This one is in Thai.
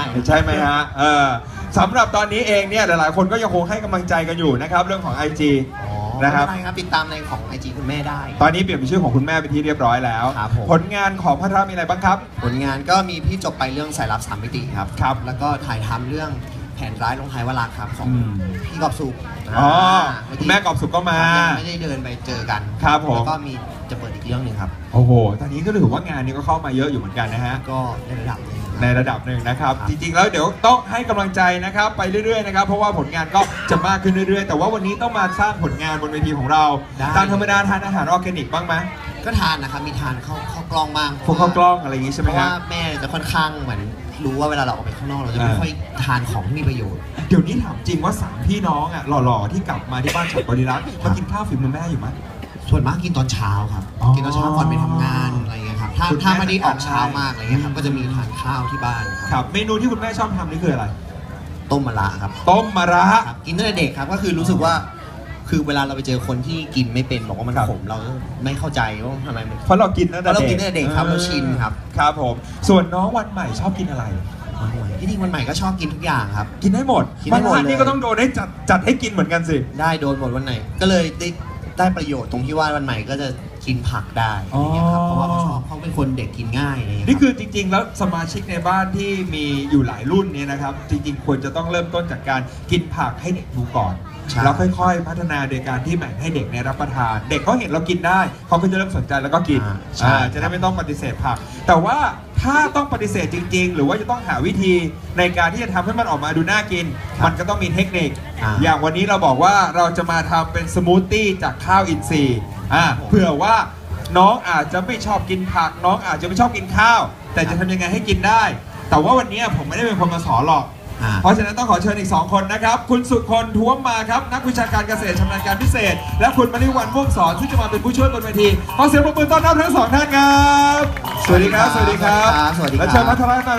ช่ครับใช่ไหมฮะเออสำหรับตอนนี้เองเนี่ยหลายๆ คนก็ยังคงให้กำลังใจกันอยู่นะครับเรื่องของ IG อ๋อนะครับไม่เป็นไรครับติดตามในของไอจีคุณแม่ได้ ตอนนี้เปลี่ยนเป็นชื่อของคุณแม่เป็นที่เรียบร้อยแล้ว ครับผม ผลงานของพัทรมีอะไรบ้างครับ ผลงานก็มีพี่จบไปเรื่องสายลับสามมิติครับครับ แล้วก็ถ่ายทำเรื่องแผนร้ายลงท้ายวารักครับของอืม พี่กอบสุขอ๋ออ่าคุณแม่กอบสุขก็มา ยังไม่ได้เดินไปเจอกันครับผม แล้วก็มีจะเปิดอีกเรื่องหนึ่งครับ โอ้โหตอนนี้ก็ถือว่างานนี้ก็เข้ามาเยอะอยู่เหมือนกันนะฮะ ก็ในระดับหนึงครับ ในระดับหนึ่งนะครับครับ จริงๆ แล้วเดี๋ยวต้องให้กำลังใจนะครับ ไปเรื่อยๆนะครับ เพราะว่าผลงานก็จะมากขึ้นเรื่อยๆ แต่ว่าวันนี้ต้องมาสร้างผลงานบนเวทีของเราได้ ตามธรรมดาทานอาหารออร์แกนิกบ้างไหมก็ทานนะครับมีทานเข้าเข้ากล้องบ้างพวกข้าวกล้องอะไรอย่างงี้ใช่ไหเพมราะครัว่าบแม่จะค่อนข้างเหมือน รู้ว่าเวลาเราออกไปข้างนอกเราจะไม่อ่าค่อยทานของที่มีประโยชน์ เดี๋ยวนี้ถามจริงว่าสามพี่น้องอะหล่อๆที่กลับมาที่บ้านฉัดบริรักษ์มากินข้าวฝีมือแม่อยู่ไหมส่วนมากกินตอนเช้าครับ อ๋อกินตอนเช้าก่อนไปทำงานอะไรเงี้ยครับ ถ้าคุณแม่ ถ้าไม่ได้ออกเช้าทานได้มากอะไรเงี้ยครับก็จะมีทานข้าวที่บ้านคครัรับบเมนูที่คุณแม่ชอบทำนี่คืออะไร ต้มมะระครับต้มมะระ ครับกินตั้งแต่เด็กครับก็คือรู้สึกว่า คือเวลาเราไปเจอคนที่กินไม่เป็นบอกว่ามันครับ ขมเราก็ไม่เข้าใจว่าทำไมมันเพราะเรากินตั้งแต่เพราะเราเด็กกินตั้งแต่เด็กครับเราชินครับครับผม ส่วนน้องวันใหม่ชอบกินอะไร ที่จริงวันใหม่ก็ชอบกินทุกอย่างครับ กินได้หมดกินได้หมดบ้านเลยนี่ก็ต้องโดนได้จัดจัดให้กินเหมือนกันสิ ได้โดนหมดวันไหน ก็เลยได้ได้ประโยชน์ตรงที่ว่าวันใหม่ก็จะกินผักได้อะไรเงี้ยครับเพราะว่าเขาชอบ เขาเป็นคนเด็กกินง่ายอะไรเงี้ยนี่รับคือจริง ๆ แล้วสมาชิกในบ้านที่มีอยู่หลายรุ่นเนี่ยนะครับ จริง ๆ ควรจะต้องเริ่มต้นจากการกินผักให้เด็กดูก่อนใช่แล้วค่อยๆ พัฒนาโดยการที่แบ่งให้เด็กในยรับประทาน เด็กเขาเห็นเรากินได้เขาก็จะเริ่มสนใจแล้วก็กินอ่าใช่อ่าจะได้ไม่ต้องปฏิเสธผัก แต่ว่าถ้าต้องปฏิเสธจริง ๆ หรือว่าจะต้องหาวิธีในการที่จะทำให้มันออกมาดูน่ากิน มันก็ต้องมีเทคนิคอ่าอย่างวันนี้เราบอกว่าเราจะมาทำเป็นสมูทตี้จากข้าวอินทรีย์อ่าเผื่อว่า น้องอาจจะไม่ชอบกินผัก น้องอาจจะไม่ชอบกินข้าว แต่จะทำยังไงให้กินได้ แต่ว่าวันนี้ผมไม่ได้เป็นคนมาสอนหรอก อ่า เพราะฉะนั้นต้องขอเชิญอีก 2 คนนะครับ คุณสุคนท้วมมาครับ นักวิชาการเกษตรชำนาญการพิเศษ และคุณมณิวันม่วงสอนที่จะมาเป็นผู้ช่วยบนเวทีขอเสียงปรบมือต้อนรับทั้งสองท่านครับ สวัสดีครับ สวัสดีครับสวัสดีครับ และเชิญพัทรนาเลย